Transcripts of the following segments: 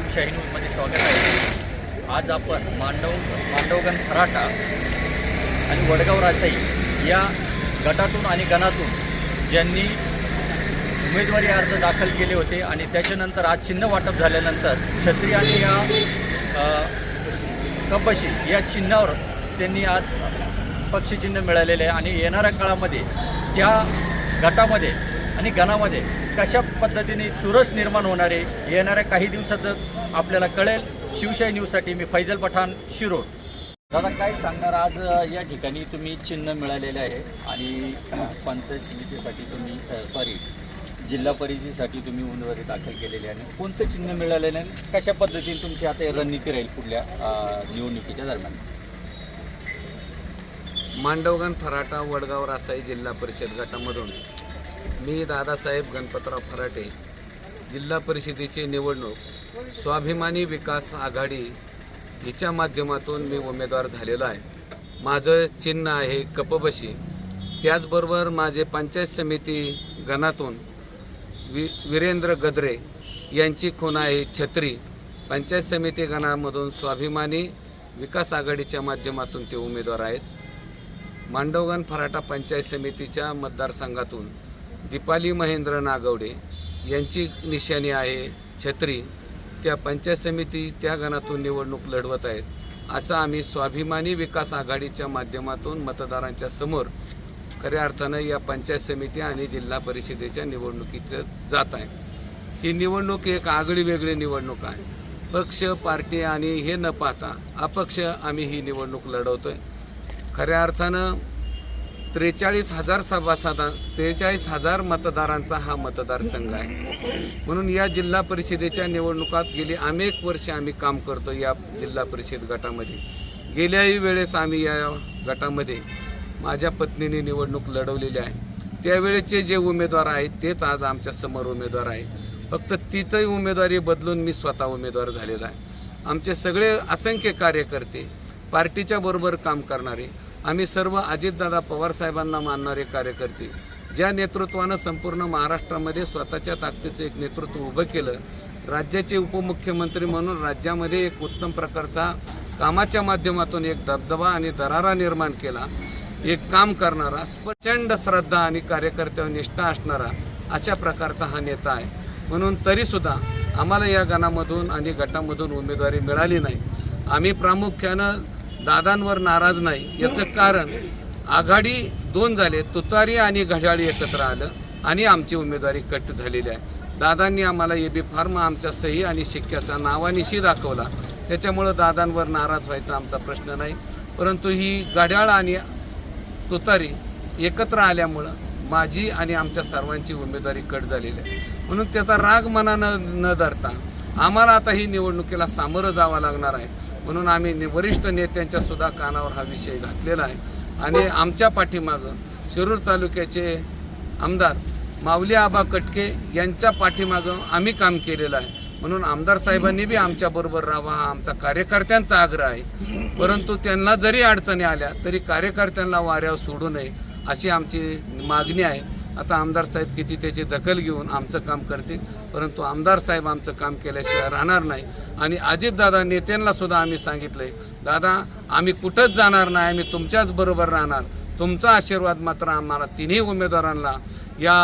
शिवशाही न्यूजमध्ये स्वागत आहे. आज आपण मांडव मांडवगण फराटा आणि वडगाव रासाई या गटातून आणि गणातून ज्यांनी उमेदवारी अर्ज दाखल केले होते आणि त्याच्यानंतर आज चिन्ह वाटप झाल्यानंतर छत्री या कपशी या चिन्हावर त्यांनी आज पक्षचिन्ह मिळालेले आहे. आणि येणाऱ्या काळामध्ये त्या गटामध्ये आणि गणामध्ये कशा पद्धतीने चुरस निर्माण होणार आहे येणाऱ्या काही दिवसाचं आपल्याला कळेल. शिवशाही न्यूजसाठी मी फैजल पठाण शिरोड दादा काय सांगणार? आज या ठिकाणी तुम्ही चिन्ह मिळालेले आहे आणि पंचायत समितीसाठी तुम्ही सॉरी जिल्हा परिषदेसाठी तुम्ही उमेदवारी दाखल केलेली आहे. आणि कोणतं चिन्ह मिळालेलं आहे? आणि कशा पद्धतीने तुमची आता रणनीती राहील पुढल्या निवडणुकीच्या दरम्यान? मांडवगण फराटा वडगाव रासाई जिल्हा परिषद गटामधून मी दादासाहेब गणपतराव फराटे जिल्हा परिषदेची निवडणूक स्वाभिमानी विकास आघाडी हिच्या माध्यमातून मी उमेदवार झालेलो आहे. माझं चिन्ह आहे कपबशी. त्याचबरोबर माझे पंचायत समिती गणातून वि वीरेंद्र गद्रे यांची खूण आहे छत्री. पंचायत समिती गणामधून स्वाभिमानी विकास आघाडीच्या माध्यमातून ते उमेदवार आहेत. मांडवगण फराटा पंचायत समितीच्या मतदारसंघातून दीपाली महेंद्र नागवडे यांची निशाणी आहे छत्री. त्या पंचायत समिती त्या गणातून निवडणूक लढवत आहेत. असं आम्ही स्वाभिमानी विकास आघाडीच्या माध्यमातून मतदारांच्या समोर खऱ्या अर्थानं या पंचायत समिती आणि जिल्हा परिषदेच्या निवडणुकीत जात आहे. ही निवडणूक एक आगळी वेगळी निवडणूक आहे. पक्ष पार्टी आणि हे न पाहता अपक्ष आम्ही ही निवडणूक लढवतो आहे खऱ्या अर्थानं त्रेचाळीस हजार सभासदा त्रेचाळीस हजार मतदारांचा हा मतदारसंघ आहे. म्हणून या जिल्हा परिषदेच्या निवडणुकात गेली अनेक वर्ष आम्ही काम करतो या जिल्हा परिषद गटामध्ये. गेल्याही वेळेस आम्ही या गटामध्ये माझ्या पत्नीने निवडणूक लढवलेली आहे. त्यावेळेचे जे उमेदवार आहेत तेच आज आमच्यासमोर उमेदवार आहे फक्त तिचंही उमेदवारी बदलून मी स्वतः उमेदवार झालेला आहे. आमचे सगळे असंख्य कार्यकर्ते पार्टीच्या बरोबर काम करणारे आम्ही सर्व अजितदादा पवार साहेबांना मानणारे कार्यकर्ते ज्या नेतृत्वानं संपूर्ण महाराष्ट्रामध्ये स्वतःच्या ताकदीचं एक नेतृत्व उभं केलं राज्याचे उपमुख्यमंत्री म्हणून राज्यामध्ये एक उत्तम प्रकारचा कामाच्या माध्यमातून एक दबदबा आणि दरारा निर्माण केला एक काम करणारा प्रचंड श्रद्धा आणि कार्यकर्त्यावर निष्ठा असणारा अशा प्रकारचा हा नेता आहे. म्हणून तरीसुद्धा आम्हाला या गणामधून आणि गटामधून उमेदवारी मिळाली नाही. आम्ही प्रामुख्यानं दादांवर नाराज नाही. याचं कारण आघाडी दोन झाले. तुतारी आणि घड्याळी एकत्र आलं आणि आमची उमेदवारी कट झालेली आहे. दादांनी आम्हाला ए बी फार्म आमच्या सही आणि शिक्क्याचा नावानिशी दाखवला. त्याच्यामुळं दादांवर नाराज व्हायचा आमचा प्रश्न नाही. परंतु ही घड्याळ आणि तुतारी एकत्र आल्यामुळं माझी आणि आमच्या सर्वांची उमेदवारी कट झालेली आहे. म्हणून त्याचा राग मनानं न धरता आम्हाला आता ही निवडणुकीला सामोरं जावं लागणार आहे. म्हणून आम्ही वरिष्ठ नेत्यांच्या सुद्धा कानावर हा विषय घातलेला आहे. आणि आमच्या पाठीमागं शिरूर तालुक्याचे आमदार माऊली आबा कटके यांच्या पाठीमागं आम्ही काम केलेलं आहे. म्हणून आमदार साहेबांनी बी आमच्याबरोबर राहावा हा आमचा कार्यकर्त्यांचा आग्रह आहे. परंतु त्यांना जरी अडचणी आल्या तरी कार्यकर्त्यांना वाऱ्यावर सोडू नये अशी आमची मागणी आहे. आता आमदार साहेब किती त्याची दखल घेऊन आमचं काम करतील परंतु आमदार साहेब आमचं काम केल्याशिवाय राहणार नाही. आणि अजितदादा नेत्यांना सुद्धा आम्ही सांगितलंय दादा आम्ही कुठंच जाणार नाही आम्ही तुमच्याच बरोबर राहणार. तुमचा आशीर्वाद मात्र आम्हाला तिन्ही उमेदवारांना या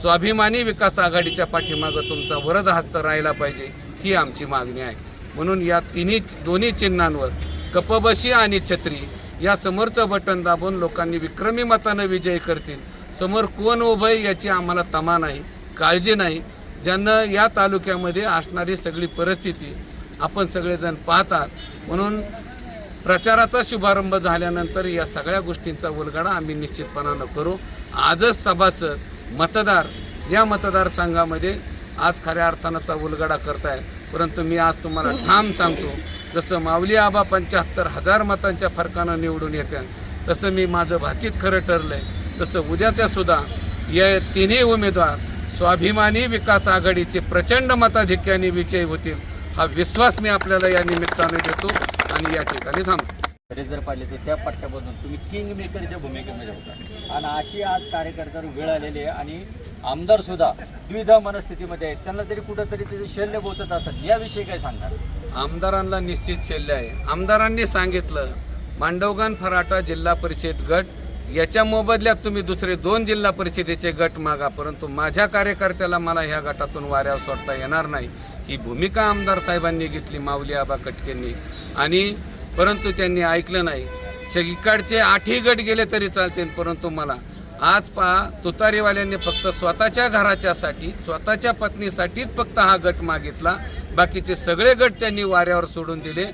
स्वाभिमानी विकास आघाडीच्या पाठीमागं तुमचा वरद हस्त राहिला पाहिजे ही आमची मागणी आहे. म्हणून या तिन्ही दोन्ही चिन्हांवर कपबशी आणि छत्री या समोरचं बटन दाबून लोकांनी विक्रमी मतानं विजय करतील समोर कोण उभं आहे याची आम्हाला तमा नाही काळजी नाही. ज्यांना या तालुक्यामध्ये असणारी सगळी परिस्थिती आपण सगळेजण पाहतात. म्हणून प्रचाराचा शुभारंभ झाल्यानंतर या सगळ्या गोष्टींचा उलगडा आम्ही निश्चितपणानं करू. आजच सभासद मतदार या मतदारसंघामध्ये आज खऱ्या अर्थानाचा उलगडा करताय. परंतु मी आज तुम्हाला ठाम सांगतो जसं माऊली आबा पंच्याहत्तर हजार मतांच्या फरकानं निवडून येते तसं मी माझं भाकीत खरं ठरलं आहे तसं उद्याच्या सुद्धा या तिन्ही उमेदवार स्वाभिमानी विकास आघाडीचे प्रचंड मताधिक्याने विजयी होतील हा विश्वास मी आपल्याला या निमित्ताने देतो आणि या ठिकाणी थांबतो. जर पाहिले तर त्या पट्ट्यामधून तुम्ही किंग मेकरच्या भूमिकेमध्ये होता. आणि अशी आज कार्यकर्त्यावर वेळ आलेली आहे आणि आमदार सुद्धा द्विधा मनस्थितीमध्ये आहेत. त्यांना तरी कुठंतरी तिथे शल्य बोचत असत. याविषयी काय सांगणार? आमदारांना निश्चित शल्य आहे. आमदारांनी सांगितलं मांडवगण फराटा जिल्हा परिषद गट याच्या मोबदल्यात तुम्ही दुसरे दोन जिल्हा परिषदेचे गट मागा परंतु माझ्या कार्यकर्त्याला मला ह्या गटातून वाऱ्यावर सोडता येणार नाही. ही भूमिका आमदार साहेबांनी घेतली माऊली आबा कटकेंनी. आणि परंतु त्यांनी ऐकलं नाही. सगळीकडचे आठही गट गेले तरी चालतील परंतु मला आज पहा तुतारीवाल्यांनी फक्त स्वतःच्या घराच्यासाठी स्वतःच्या पत्नीसाठीच फक्त हा गट मागितला. बाकीचे सगळे गट त्यांनी वाऱ्यावर सोडून दिले.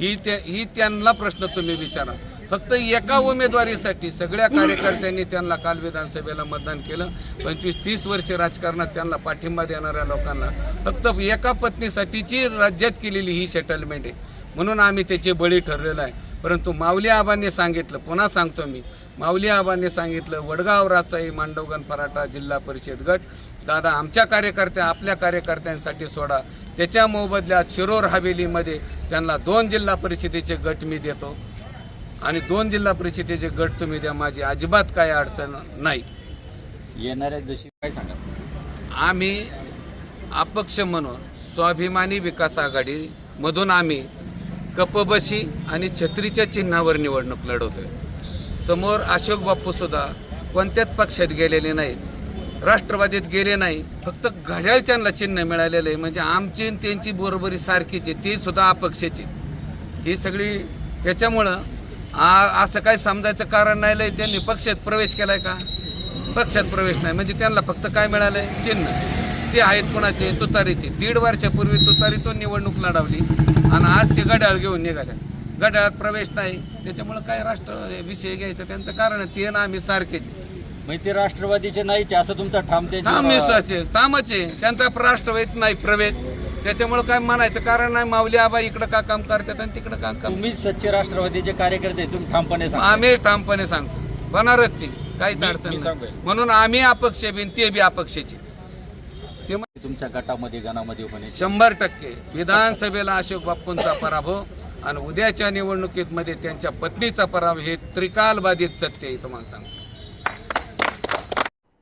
ही त्या ही त्यांना प्रश्न तुम्ही विचारा. फक्त एका उमेदवारीसाठी सगळ्या कार्यकर्त्यांनी त्यांना काल विधानसभेला मतदान केलं. पंचवीस तीस वर्ष राजकारणात त्यांना पाठिंबा देणाऱ्या लोकांना फक्त एका पत्नीसाठीची राज्यात केलेली ही सेटलमेंट आहे. म्हणून आम्ही त्याचे बळी ठरलेलो आहे. परंतु माऊली आबांनी सांगितलं पुन्हा सांगतो मी माऊली आबांनी सांगितलं वडगाव रासाई मांडवगण पराठा जिल्हा परिषद गट दादा आमच्या कार्यकर्त्या आपल्या कार्यकर्त्यांसाठी सोडा. त्याच्या मोबदल्यात शिरोर हवेलीमध्ये त्यांना दोन जिल्हा परिषदेचे गट मी देतो. आणि दोन जिल्हा परिषदेचे गट तुम्ही द्या माझी अजिबात काय अडचण नाही. येणाऱ्या जशी काय सांगा आम्ही अपक्ष म्हणून स्वाभिमानी विकास आघाडी मधून आम्ही कपबशी आणि छत्रीच्या चिन्हावर निवडणूक लढवतोय. समोर अशोक बापू सुद्धा कोणत्याच पक्षात गेलेले नाहीत राष्ट्रवादीत गेले नाही फक्त घड्याळ त्यांना चिन्ह मिळालेलं आहे. म्हणजे आमची आणि त्यांची बरोबरी सारखीच ती सुद्धा अपक्षाची. ही सगळी त्याच्यामुळं असं काय समजायचं कारण नाही लय. त्यांनी पक्षात प्रवेश केलाय का? पक्षात प्रवेश नाही. म्हणजे त्यांना फक्त काय मिळालंय? चिन्ह. ते आहेत कोणाचे? तुतारीचे. दीड वर्षापूर्वी तुतारीतून निवडणूक लढवली. आणि आज ते गडाळ घेऊन निघाल्या गडाळात प्रवेश नाही. त्याच्यामुळं काय राष्ट्र विषय घ्यायचं? त्यांचं कारण आहे. ते ना आम्ही सारखेच. म्हणजे ते राष्ट्रवादीचे नाहीच असं तुमचा ठाम त्यांच्यावर- तामिसाचे तामचे त्यांचा राष्ट्रवादीत नाही प्रवेश. त्याच्यामुळं काय म्हणायचं? कारण नाही माऊली आबा इकडं का काम करतात आणि तिकडं का काम तुम्ही सच्चे राष्ट्रवादीचे कार्यकर्ते तुम्ही ठामपणे सांगा. आम्ही ठामपणे सांगतो. होणारच ती काहीच मी- अडचण मी नाही. सांगतोय. म्हणून आम्ही अपक्ष बिन ते बी अपक्षाचे. ते म्हण- तुमच्या गटामध्ये गणामध्ये होणे शंभर टक्के. विधानसभेला अशोक बाप्पूंचा पराभव आणि उद्याच्या निवडणुकीमध्ये त्यांच्या पत्नीचा पराभव हे त्रिकालबाधित सत्य आहे तुम्हाला सांगतो.